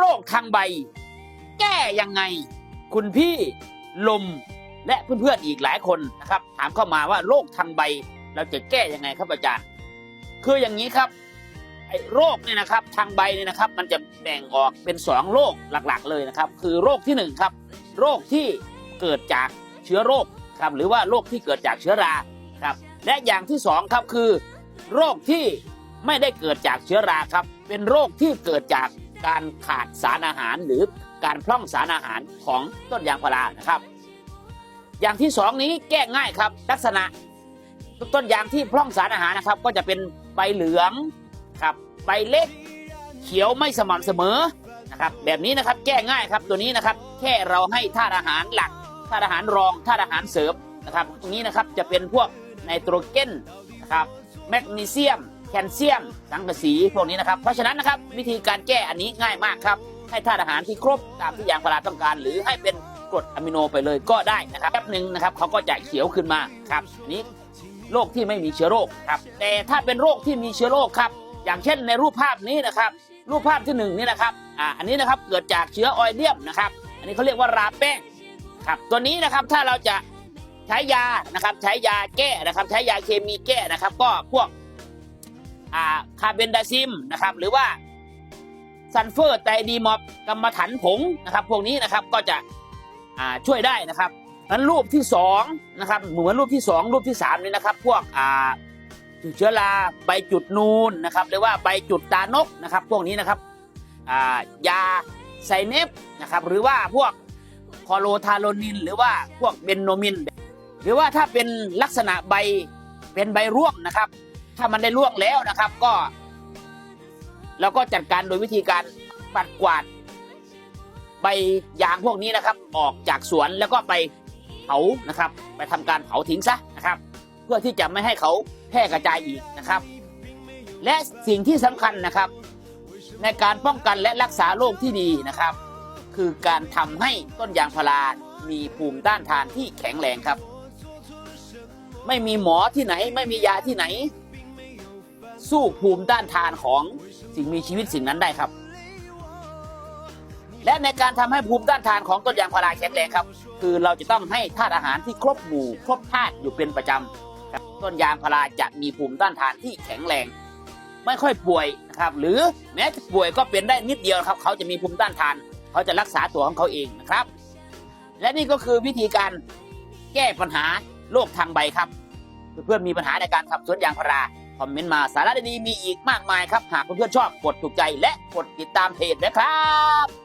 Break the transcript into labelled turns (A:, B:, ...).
A: โรคทางใบ แก้ยังไง คุณพี่ลมและเพื่อนๆอีกหลายคนนะครับ ถามเข้ามาว่าโรคทางใบ เราจะแก้ยังไงครับอาจารย์ คืออย่างนี้ครับไอ้โรคเนี่ยนะครับทางใบเนี่ยนะครับ มันจะแบ่งออกเป็นสองโรคหลักๆ เลยนะครับ คือโรคที่หนึ่งครับ โรคที่เกิดจากเชื้อโรคครับหรือว่าโรคที่เกิดจากเชื้อราครับและอย่างที่สองครับคือ โรคที่ไม่ได้เกิดจากเชื้อราครับ เป็นโรคที่เกิดจาก การขาดสารอาหารหรือการพร่องสารอาหารของต้นยางพารานะครับ อย่างที่สองนี้แก้ง่ายครับ ลักษณะต้นยางที่พร่องสารอาหารนะครับ ก็จะเป็นใบเหลืองครับใบเล็กเขียวไม่สม่ำเสมอนะครับ แบบนี้นะครับแก้ง่ายครับตัวนี้นะครับ แค่เราให้ธาตุอาหารหลักธาตุอาหารรองธาตุอาหารเสริมนะครับตรงนี้นะครับจะเป็นพวกไนโตรเจนนะครับแมกนีเซียม แคลเซียม สังกะสีพวกนี้นะครับ เพราะฉะนั้นนะครับวิธีการแก้อันนี้ง่ายมากครับ ให้ธาตุอาหารที่ครบตามที่ยางพาราต้องการ หรือให้เป็นกรดอะมิโนไปเลยก็ได้นะครับแป๊บหนึ่งนะครับเขาก็จะเขียวขึ้นมาครับนี้โรคที่ไม่มีเชื้อโรคครับ แต่ถ้าเป็นโรคที่มีเชื้อโรคครับ อย่างเช่นในรูปภาพนี้นะครับ รูปภาพที่หนึ่งนี่นะครับอ่าอันนี้นะครับเกิดจากเชื้อออยเดียมนะครับ อันนี้เขาเรียกว่าราแป้งครับตัวนี้นะครับถ้าเราจะใช้ยานะครับใช้ยาแก้นะครับ ใช้ยาเคมีแก้นะครับ ก็พวก คาเบนไดซิมนะครับ หรือว่าซัลเฟอร์ไตรดีมอบกรรมฐานผงนะครับ พวกนี้นะครับก็จะช่วยได้นะครับนั้นรูปที่สองนะครับเหมือนรูปที่สองรูปที่สามนี่นะครับ พวกเชื้อราใบจุดนูนนะครับหรือว่าใบจุดตานกนะครับ พวกนี้นะครับยาไซเนปนะครับ หรือว่าพวกคอโลทาโลนิน หรือว่าพวกเบนโนมิน หรือว่าถ้าเป็นลักษณะใบเป็นใบร่วงนะครับ ถ้ามันได้ร่วงแล้วนะครับ ก็เราก็จัดการโดยวิธีการปัดกวาด ใบยางพวกนี้นะครับ ออกจากสวนแล้วก็ไปเผานะครับ ไปทำการเผาทิ้งซะนะครับ เพื่อที่จะไม่ให้เขาแพร่กระจายอีกนะครับ และสิ่งที่สำคัญนะครับ ในการป้องกันและรักษาโรคที่ดีนะครับ คือการทำให้ต้นยางพารามีภูมิต้านทานที่แข็งแรงครับ ไม่มีหมอที่ไหน ไม่มียาที่ไหน สู้ภูมิต้านทานของสิ่งมีชีวิตสิ่งนั้นได้ครับ และในการทำให้ภูมิต้านทานของต้นยางพาราแข็งแรงครับ คือเราจะต้องให้ธาตุอาหารที่ครบหมู่ครบธาตุอยู่เป็นประจำครับต้นยางพาราจะมีภูมิต้านทานที่แข็งแรง ไม่ค่อยป่วยนะครับ หรือแม้จะป่วยก็เป็นได้นิดเดียวครับ เขาจะมีภูมิต้านทาน เขาจะรักษาตัวของเขาเองนะครับ และนี่ก็คือวิธีการแก้ปัญหาโรคทางใบครับ เพื่อนๆมีปัญหาในการทำสวนยางพารา คอมเมนต์มาสาระดีๆมีอีกมากมายครับ หากเพื่อนๆชอบกดถูกใจและกดติดตามเพจนะครับ